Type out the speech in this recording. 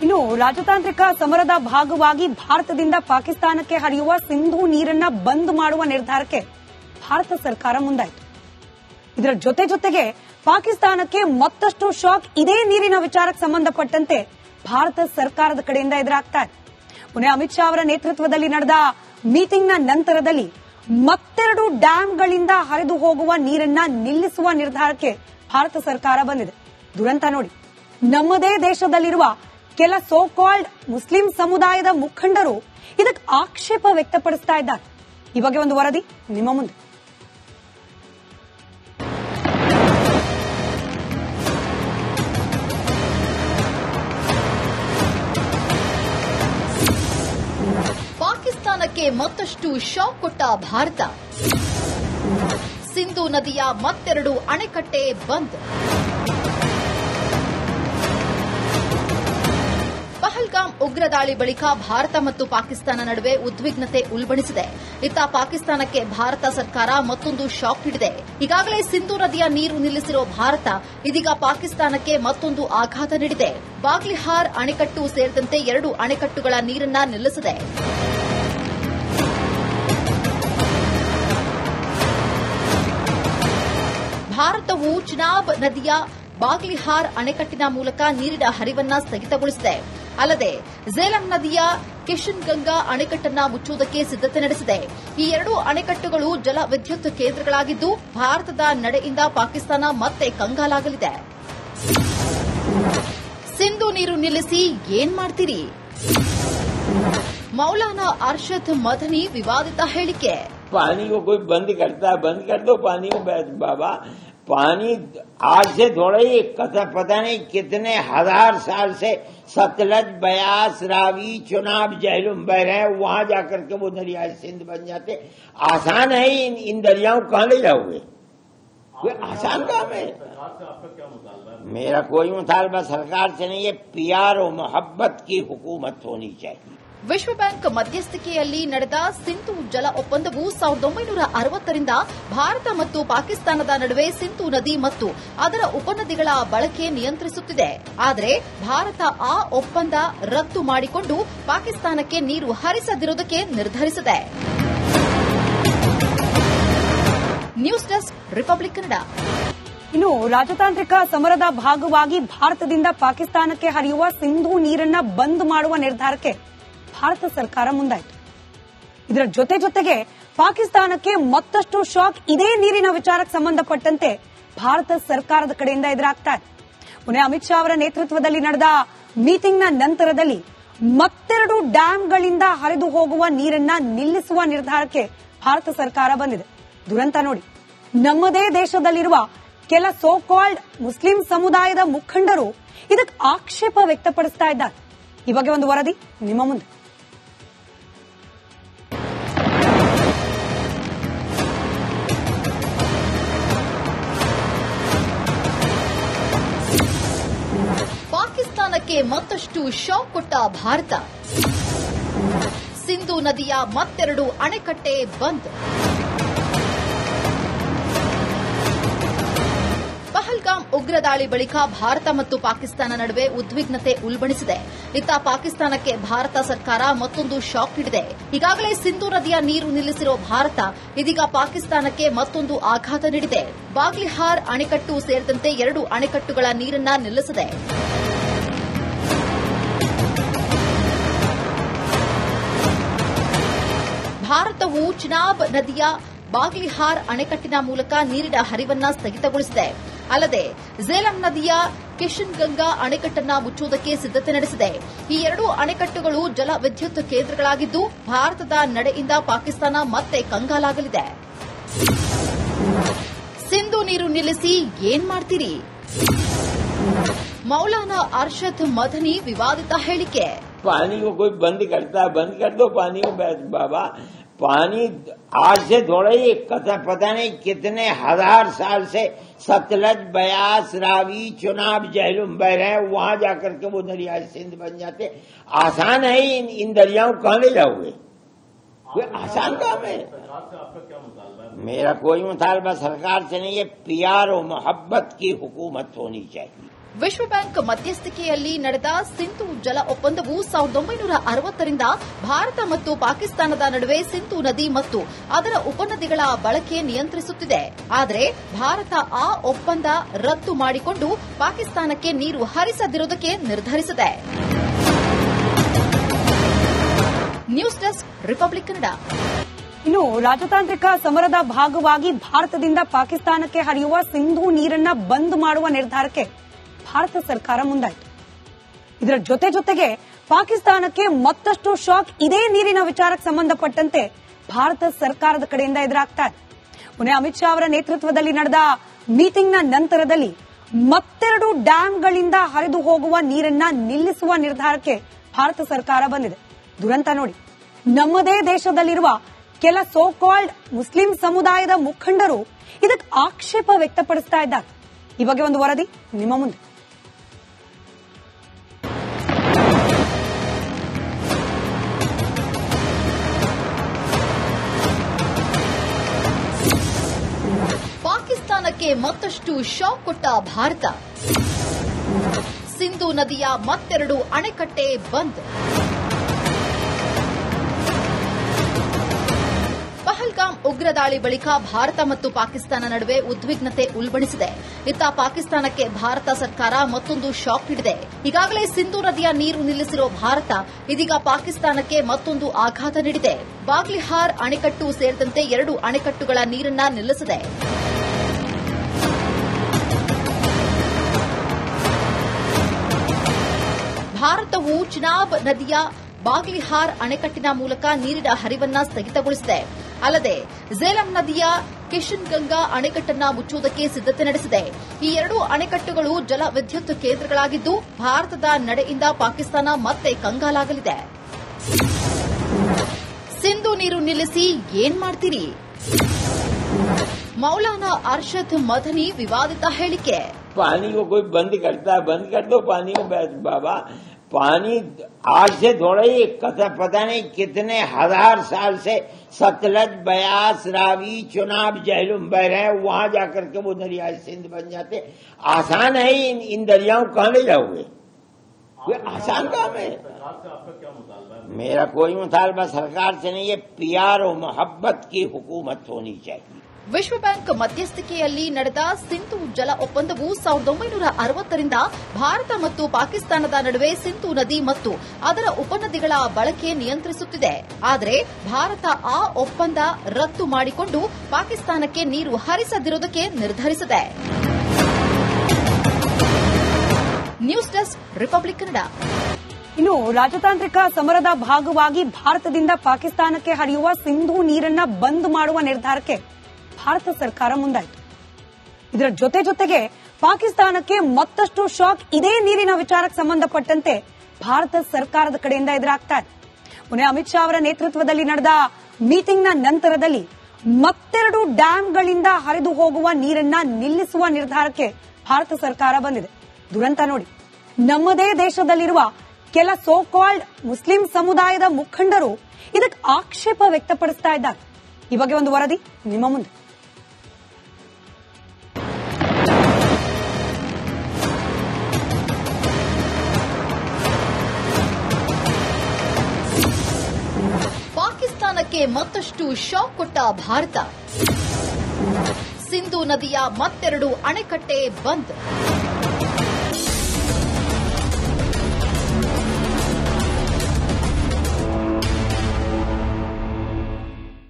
ಇನ್ನು ರಾಜತಾಂತ್ರಿಕ ಸಮರದ ಭಾಗವಾಗಿ ಭಾರತದಿಂದ ಪಾಕಿಸ್ತಾನಕ್ಕೆ ಹರಿಯುವ ಸಿಂಧು ನೀರನ್ನ ಬಂದ್ ಮಾಡುವ ನಿರ್ಧಾರಕ್ಕೆ ಭಾರತ ಸರ್ಕಾರ ಮುಂದಾಯಿತು. ಇದರ ಜೊತೆ ಜೊತೆಗೆ ಪಾಕಿಸ್ತಾನಕ್ಕೆ ಮತ್ತಷ್ಟು ಶಾಕ್ ಇದೇ ನೀರಿನ ವಿಚಾರಕ್ಕೆ ಸಂಬಂಧಪಟ್ಟಂತೆ ಭಾರತ ಸರ್ಕಾರದ ಕಡೆಯಿಂದ ಎದುರಾಗ್ತಾ ಇದೆ. ಪುಣೆ ಅಮಿತ್ ಶಾ ಅವರ ನೇತೃತ್ವದಲ್ಲಿ ನಡೆದ ಮೀಟಿಂಗ್ನ ನಂತರದಲ್ಲಿ ಮತ್ತೆರಡು ಡ್ಯಾಂಗಳಿಂದ ಹರಿದು ಹೋಗುವ ನೀರನ್ನ ನಿಲ್ಲಿಸುವ ನಿರ್ಧಾರಕ್ಕೆ ಭಾರತ ಸರ್ಕಾರ ಬಂದಿದೆ. ದುರಂತ ನೋಡಿ. ನಮ್ಮದೇ ದೇಶದಲ್ಲಿರುವ ಕೆಲ ಸೋ ಕಾಲ್ಡ್ ಮುಸ್ಲಿಂ ಸಮುದಾಯದ ಮುಖಂಡರು ಇದಕ್ಕೆ ಆಕ್ಷೇಪ ವ್ಯಕ್ತಪಡಿಸ್ತಾ ಇದ್ದಾರೆ. ಈ ಬಗ್ಗೆ ಒಂದು ವರದಿ ನಿಮ್ಮ ಮುಂದೆ. ಪಾಕಿಸ್ತಾನಕ್ಕೆ ಮತ್ತಷ್ಟು ಶಾಕ್ ಕೊಟ್ಟ ಭಾರತ. ಸಿಂಧು ನದಿಯ ಮತ್ತೆರಡು ಅಣೆಕಟ್ಟೆ ಬಂದ್. ಪಹಲ್ಗಾಮ್ ಉಗ್ರ ದಾಳಿ ಬಳಿಕ ಭಾರತ ಮತ್ತು ಪಾಕಿಸ್ತಾನ ನಡುವೆ ಉದ್ವಿಗ್ನತೆ ಉಲ್ಬಣಿಸಿದೆ. ಇತ್ತ ಪಾಕಿಸ್ತಾನಕ್ಕೆ ಭಾರತ ಸರ್ಕಾರ ಮತ್ತೊಂದು ಶಾಕ್ ನೀಡಿದೆ ಈಗಾಗಲೇ ಸಿಂಧು ನದಿಯ ನೀರು ನಿಲ್ಲಿಸಿರೋ ಭಾರತ ಇದೀಗ ಪಾಕಿಸ್ತಾನಕ್ಕೆ ಮತ್ತೊಂದು ಆಘಾತ ನೀಡಿದೆ. ಬಾಗ್ಲಿಹಾರ್ ಅಣೆಕಟ್ಟು ಸೇರಿದಂತೆ ಎರಡು ಅಣೆಕಟ್ಟುಗಳ ನೀರನ್ನ ನಿಲ್ಲಿಸಿದೆ. ಭಾರತವು ಚುನಾಬ್ ನದಿಯ ಬಾಗ್ಲಿಹಾರ್ ಅಣೆಕಟ್ಟಿನ ಮೂಲಕ ನೀರಿನ ಹರಿವನ್ನ ಸ್ಥಗಿತಗೊಳಿಸಿದೆ. ಅಲ್ಲದೆ ಝೇಲಂ ನದಿಯ ಕಿಶನ್ ಗಂಗಾ ಅಣೆಕಟ್ಟನ್ನ ಮುಚ್ಚುವುದಕ್ಕೆ ಸಿದ್ದತೆ ನಡೆಸಿದೆ ಈ ಎರಡು ಅಣೆಕಟ್ಟುಗಳು ಜಲ ವಿದ್ಯುತ್ ಕೇಂದ್ರಗಳಾಗಿದ್ದು ಭಾರತದ ನಡೆಯಿಂದ ಪಾಕಿಸ್ತಾನ ಮತ್ತೆ ಕಂಗಾಲಾಗಲಿದೆ ಸಿಂಧು ನೀರು ನಿಲ್ಲಿಸಿ ಏನ್ ಮಾಡ್ತೀರಿ ಮೌಲಾನಾ ಅರ್ಷದ್ ಮದನಿ ವಿವಾದಿತ ಹೇಳಿಕೆ पानी को कोई बंद करता है बंद कर दो पानी को बैठ बाबा پانی آج سے تھوڑا ہی پتہ نہیں کتنے ہزار سال سے ستلج، بیاس، راوی، چناب، جہلم بہ رہے ہیں وہاں جا کر کے وہ دریائے سندھ بن جاتے۔ آسان ہے ان دریاؤں کہاں لے جاؤ گے کوئی آسان کام ہے؟ میرا کوئی مطالبہ سرکار سے نہیں ہے۔ پیار و محبت کی حکومت ہونی چاہیے۔ ವಿಶ್ವ ಬ್ಯಾಂಕ್ ಮಧ್ಯಸ್ಥಿಕೆಯಲ್ಲಿ ನಡೆದ ಸಿಂಧು ಜಲ ಒಪ್ಪಂದವು ಸಾವಿರದ ಒಂಬೈನೂರ ಅರವತ್ತರಿಂದ ಭಾರತ ಮತ್ತು ಪಾಕಿಸ್ತಾನದ ನಡುವೆ ಸಿಂಧು ನದಿ ಮತ್ತು ಅದರ ಉಪನದಿಗಳ ಬಳಕೆ ನಿಯಂತ್ರಿಸುತ್ತಿದೆ. ಆದರೆ ಭಾರತ ಆ ಒಪ್ಪಂದ ರದ್ದು ಮಾಡಿಕೊಂಡು ಪಾಕಿಸ್ತಾನಕ್ಕೆ ನೀರು ಹರಿಸದಿರುವುದಕ್ಕೆ ನಿರ್ಧರಿಸಿದೆ. News desk, Republic Kannada. ಇನ್ನು ರಾಜತಾಂತ್ರಿಕ ಸಮರದ ಭಾಗವಾಗಿ ಭಾರತದಿಂದ ಪಾಕಿಸ್ತಾನಕ್ಕೆ ಹರಿಯುವ ಸಿಂಧು ನೀರನ್ನ ಬಂದ್ ಮಾಡುವ ನಿರ್ಧಾರಕ್ಕೆ ಭಾರತ ಸರ್ಕಾರ ಮುಂದಾಯಿತು. ಇದರ ಜೊತೆ ಜೊತೆಗೆ ಪಾಕಿಸ್ತಾನಕ್ಕೆ ಮತ್ತಷ್ಟು ಶಾಕ್ ಇದೇ ನೀರಿನ ವಿಚಾರಕ್ಕೆ ಸಂಬಂಧಪಟ್ಟಂತೆ ಭಾರತ ಸರ್ಕಾರದ ಕಡೆಯಿಂದ ಎದುರಾಗ್ತಾ ಇದೆ. ಪುಣೆ ಅಮಿತ್ ಶಾ ಅವರ ನೇತೃತ್ವದಲ್ಲಿ ನಡೆದ ಮೀಟಿಂಗ್ನ ನಂತರದಲ್ಲಿ ಮತ್ತೆರಡು ಡ್ಯಾಂಗಳಿಂದ ಹರಿದು ಹೋಗುವ ನೀರನ್ನ ನಿಲ್ಲಿಸುವ ನಿರ್ಧಾರಕ್ಕೆ ಭಾರತ ಸರ್ಕಾರ ಬಂದಿದೆ. ದುರಂತ ನೋಡಿ. ನಮ್ಮದೇ ದೇಶದಲ್ಲಿರುವ ಕೆಲ ಸೋ ಕಾಲ್ಡ್ ಮುಸ್ಲಿಂ ಸಮುದಾಯದ ಮುಖಂಡರು ಇದಕ್ಕೆ ಆಕ್ಷೇಪ ವ್ಯಕ್ತಪಡಿಸ್ತಾ ಇದ್ದಾರೆ. ಈ ಬಗ್ಗೆ ಒಂದು ವರದಿ ನಿಮ್ಮ ಮುಂದೆ. ಪಾಕಿಸ್ತಾನಕ್ಕೆ ಮತ್ತಷ್ಟು ಶಾಕ್ ಕೊಟ್ಟ ಭಾರತ. ಸಿಂಧು ನದಿಯ ಮತ್ತೆರಡು ಅಣೆಕಟ್ಟೆ ಬಂದ್. ಪಹಲ್ಗಾಮ್ ಉಗ್ರ ದಾಳಿ ಬಳಿಕ ಭಾರತ ಮತ್ತು ಪಾಕಿಸ್ತಾನ ನಡುವೆ ಉದ್ವಿಗ್ನತೆ ಉಲ್ಬಣಿಸಿದೆ. ಇತ್ತ ಪಾಕಿಸ್ತಾನಕ್ಕೆ ಭಾರತ ಸರ್ಕಾರ ಮತ್ತೊಂದು ಶಾಕ್ ನೀಡಿದೆ. ಈಗಾಗಲೇ ಸಿಂಧು ನದಿಯ ನೀರು ನಿಲ್ಲಿಸಿರೋ ಭಾರತ ಇದೀಗ ಪಾಕಿಸ್ತಾನಕ್ಕೆ ಮತ್ತೊಂದು ಆಘಾತ ನೀಡಿದೆ. ಬಾಗ್ಲಿಹಾರ್ ಅಣೆಕಟ್ಟು ಸೇರಿದಂತೆ ಎರಡು ಅಣೆಕಟ್ಟುಗಳ ನೀರನ್ನ ನಿಲ್ಲಿಸಿದೆ. ಭಾರತವು ಚಿನಾಬ್ ನದಿಯ ಬಾಗ್ಲಿಹಾರ್ ಅಣೆಕಟ್ಟಿನ ಮೂಲಕ ನೀರಿನ ಹರಿವನ್ನ ಸ್ಥಗಿತಗೊಳಿಸಿದೆ ಅಲ್ಲದೆ ಝೇಲಂ ನದಿಯ ಕಿಶನ್ ಗಂಗಾ ಅಣೆಕಟ್ಟನ್ನ ಮುಚ್ಚುವುದಕ್ಕೆ ಸಿದ್ದತೆ ನಡೆಸಿದೆ ಈ ಎರಡು ಅಣೆಕಟ್ಟುಗಳು ಜಲ ವಿದ್ಯುತ್ ಕೇಂದ್ರಗಳಾಗಿದ್ದು ಭಾರತದ ನಡೆಯಿಂದ ಪಾಕಿಸ್ತಾನ ಮತ್ತೆ ಕಂಗಾಲಾಗಲಿದೆ ಸಿಂಧು ನೀರು ನಿಲ್ಲಿಸಿ ಏನ್ ಮಾಡ್ತೀರಿ ಮೌಲಾನಾ ಅರ್ಷದ್ ಮದನಿ ವಿವಾದಿತ ಹೇಳಿಕೆ पानी को कोई बंद करता है बंद कर दो पानी को बैठ बाबा پانی آج سے تھوڑا ہی پتہ نہیں کتنے ہزار سال سے ستلج بیاس راوی چناب جہلم بہ رہے وہاں جا کر کے وہ دریا سندھ بن جاتے آسان ہے ان, ان دریاؤں کہاں لے جاؤ گے؟ کوئی آسان کام ہے؟ میرا کوئی مطالبہ سرکار سے نہیں ہے پیار و محبت کی حکومت ہونی چاہیے۔ ವಿಶ್ವ ಬ್ಯಾಂಕ್ ಮಧ್ಯಸ್ಥಿಕೆಯಲ್ಲಿ ನಡೆದ ಸಿಂಧು ಜಲ ಒಪ್ಪಂದವು ಸಾವಿರದ ಒಂಬೈನೂರ ಅರವತ್ತರಿಂದ ಭಾರತ ಮತ್ತು ಪಾಕಿಸ್ತಾನದ ನಡುವೆ ಸಿಂಧು ನದಿ ಮತ್ತು ಅದರ ಉಪನದಿಗಳ ಬಳಕೆ ನಿಯಂತ್ರಿಸುತ್ತಿದೆ. ಆದರೆ ಭಾರತ ಆ ಒಪ್ಪಂದ ರದ್ದು ಮಾಡಿಕೊಂಡು ಪಾಕಿಸ್ತಾನಕ್ಕೆ ನೀರು ಹರಿಸದಿರುವುದಕ್ಕೆ ನಿರ್ಧರಿಸಿದೆ. News desk, Republic Kannada. ಇನ್ನು ರಾಜತಾಂತ್ರಿಕ ಸಮರದ ಭಾಗವಾಗಿ ಭಾರತದಿಂದ ಪಾಕಿಸ್ತಾನಕ್ಕೆ ಹರಿಯುವ ಸಿಂಧು ನೀರನ್ನ ಬಂದ್ ಮಾಡುವ ನಿರ್ಧಾರಕ್ಕೆ ಭಾರತ ಸರ್ಕಾರ ಮುಂದಾಯಿತು. ಇದರ ಜೊತೆ ಜೊತೆಗೆ ಪಾಕಿಸ್ತಾನಕ್ಕೆ ಮತ್ತಷ್ಟು ಶಾಕ್ ಇದೇ ನೀರಿನ ವಿಚಾರಕ್ಕೆ ಸಂಬಂಧಪಟ್ಟಂತೆ ಭಾರತ ಸರ್ಕಾರದ ಕಡೆಯಿಂದ ಎದುರಾಗ್ತಾ ಇದೆ. ಪುಣೆ ಅಮಿತ್ ಶಾ ಅವರ ನೇತೃತ್ವದಲ್ಲಿ ನಡೆದ ಮೀಟಿಂಗ್ನ ನಂತರದಲ್ಲಿ ಮತ್ತೆರಡು ಡ್ಯಾಂಗಳಿಂದ ಹರಿದು ಹೋಗುವ ನೀರನ್ನ ನಿಲ್ಲಿಸುವ ನಿರ್ಧಾರಕ್ಕೆ ಭಾರತ ಸರ್ಕಾರ ಬಂದಿದೆ. ದುರಂತ ನೋಡಿ. ನಮ್ಮದೇ ದೇಶದಲ್ಲಿರುವ ಕೆಲ ಸೋ ಕಾಲ್ಡ್ ಮುಸ್ಲಿಂ ಸಮುದಾಯದ ಮುಖಂಡರು ಇದಕ್ಕೆ ಆಕ್ಷೇಪ ವ್ಯಕ್ತಪಡಿಸ್ತಾ ಇದ್ದಾರೆ. ಈ ಬಗ್ಗೆ ಒಂದು ವರದಿ ನಿಮ್ಮ ಮುಂದೆ. ಪಾಕಿಸ್ತಾನಕ್ಕೆ ಮತ್ತಷ್ಟು ಶಾಕ್ ಕೊಟ್ಟ ಭಾರತ. ಸಿಂಧು ನದಿಯ ಮತ್ತೆರಡು ಅಣೆಕಟ್ಟೆ ಬಂದ್. ಪಹಲ್ಗಾಮ್ ಉಗ್ರ ದಾಳಿ ಬಳಿಕ ಭಾರತ ಮತ್ತು ಪಾಕಿಸ್ತಾನ ನಡುವೆ ಉದ್ವಿಗ್ನತೆ ಉಲ್ಬಣಿಸಿದೆ. ಇತ್ತ ಪಾಕಿಸ್ತಾನಕ್ಕೆ ಭಾರತ ಸರ್ಕಾರ ಮತ್ತೊಂದು ಶಾಕ್ ನೀಡಿದೆ ಈಗಾಗಲೇ ಸಿಂಧು ನದಿಯ ನೀರು ನಿಲ್ಲಿಸಿರುವ ಭಾರತ ಇದೀಗ ಪಾಕಿಸ್ತಾನಕ್ಕೆ ಮತ್ತೊಂದು ಆಘಾತ ನೀಡಿದೆ. ಬಾಗ್ಲಿಹಾರ್ ಅಣೆಕಟ್ಟು ಸೇರಿದಂತೆ ಎರಡು ಅಣೆಕಟ್ಟುಗಳ ನೀರನ್ನ ನಿಲ್ಲಿಸಿದೆ. ಭಾರತವು ಚುನಾಬ್ ನದಿಯ ಬಾಗ್ಲಿಹಾರ್ ಅಣೆಕಟ್ಟಿನ ಮೂಲಕ ನೀರಿನ ಹರಿವನ್ನ ಸ್ಥಗಿತಗೊಳಿಸಿದೆ. ಅಲ್ಲದೆ ಝೇಲಂ ನದಿಯ ಕಿಶನ್ ಗಂಗಾ ಅಣೆಕಟ್ಟನ್ನ ಮುಚ್ಚುವುದಕ್ಕೆ ಸಿದ್ದತೆ ನಡೆಸಿದೆ. ಈ ಎರಡೂ ಅಣೆಕಟ್ಟುಗಳು ಜಲ ವಿದ್ಯುತ್ ಕೇಂದ್ರಗಳಾಗಿದ್ದು ಭಾರತದ ನಡೆಯಿಂದ ಪಾಕಿಸ್ತಾನ ಮತ್ತೆ ಕಂಗಾಲಾಗಲಿದೆ. ಸಿಂಧು ನೀರು ನಿಲ್ಲಿಸಿ ಏನ್ ಮಾಡ್ತೀರಿ? ಮೌಲಾನಾ ಅರ್ಷದ್ ಮದನಿ ವಿವಾದಿತ ಹೇಳಿಕೆ. ಪಾನಿ ಬಂದ್ ಕಟ್ತಾ, ಬಂದ್ ಕಟ್ಟೋ ಪಾನಿ ಬಾಬಾ پانی آج سے تھوڑا ہی قطع پتہ نہیں کتنے ہزار سال سے ستلج بیاس راوی چناب جہلم بہ رہے وہاں جا کر کے وہ دریا سندھ بن جاتے۔ آسان ہے ان, ان دریاؤں کہاں لے جاؤ گے کوئی آسان کام ہے؟ میرا کوئی مطالبہ سرکار سے نہیں ہے۔ پیار و محبت کی حکومت ہونی چاہیے۔ ವಿಶ್ವಬ್ಯಾಂಕ್ ಮಧ್ಯಸ್ಥಿಕೆಯಲ್ಲಿ ನಡೆದ ಸಿಂಧು ಜಲ ಒಪ್ಪಂದವು ಸಾವಿರದ ಒಂಬೈನೂರ ಅರವತ್ತರಿಂದ ಭಾರತ ಮತ್ತು ಪಾಕಿಸ್ತಾನದ ನಡುವೆ ಸಿಂಧು ನದಿ ಮತ್ತು ಅದರ ಉಪನದಿಗಳ ಬಳಕೆ ನಿಯಂತ್ರಿಸುತ್ತಿದೆ. ಆದರೆ ಭಾರತ ಆ ಒಪ್ಪಂದ ರದ್ದು ಮಾಡಿಕೊಂಡು ಪಾಕಿಸ್ತಾನಕ್ಕೆ ನೀರು ಹರಿಸದಿರುವುದಕ್ಕೆ ನಿರ್ಧರಿಸಿದೆ. News desk, Republic Kannada. ಇನ್ನು ರಾಜತಾಂತ್ರಿಕ ಸಮರದ ಭಾಗವಾಗಿ ಭಾರತದಿಂದ ಪಾಕಿಸ್ತಾನಕ್ಕೆ ಹರಿಯುವ ಸಿಂಧು ನೀರನ್ನ ಬಂದ್ ಮಾಡುವ ನಿರ್ಧಾರಕ್ಕೆ ಭಾರತ ಸರ್ಕಾರ ಮುಂದಾಯಿತು. ಇದರ ಜೊತೆ ಜೊತೆಗೆ ಪಾಕಿಸ್ತಾನಕ್ಕೆ ಮತ್ತಷ್ಟು ಶಾಕ್ ಇದೇ ನೀರಿನ ವಿಚಾರಕ್ಕೆ ಸಂಬಂಧಪಟ್ಟಂತೆ ಭಾರತ ಸರ್ಕಾರದ ಕಡೆಯಿಂದ ಎದುರಾಗ್ತಾ ಇದೆ. ಮೊನ್ನೆ ಅಮಿತ್ ಶಾ ಅವರ ನೇತೃತ್ವದಲ್ಲಿ ನಡೆದ ಮೀಟಿಂಗ್ನ ನಂತರದಲ್ಲಿ ಮತ್ತೆರಡು ಡ್ಯಾಂಗಳಿಂದ ಹರಿದು ಹೋಗುವ ನೀರನ್ನ ನಿಲ್ಲಿಸುವ ನಿರ್ಧಾರಕ್ಕೆ ಭಾರತ ಸರ್ಕಾರ ಬಂದಿದೆ. ದುರಂತ ನೋಡಿ. ನಮ್ಮದೇ ದೇಶದಲ್ಲಿರುವ ಕೆಲ ಸೋ ಕಾಲ್ಡ್ ಮುಸ್ಲಿಂ ಸಮುದಾಯದ ಮುಖಂಡರು ಇದಕ್ಕೆ ಆಕ್ಷೇಪ ವ್ಯಕ್ತಪಡಿಸ್ತಾ ಇದ್ದಾರೆ. ಈ ಬಗ್ಗೆ ಒಂದು ವರದಿ ನಿಮ್ಮ ಮುಂದೆ. ಪಾಕಿಸ್ತಾನಕ್ಕೆ ಮತ್ತಷ್ಟು ಶಾಕ್ ಕೊಟ್ಟ ಭಾರತ. ಸಿಂಧು ನದಿಯ ಮತ್ತೆರಡು ಅಣೆಕಟ್ಟೆ ಬಂದ್.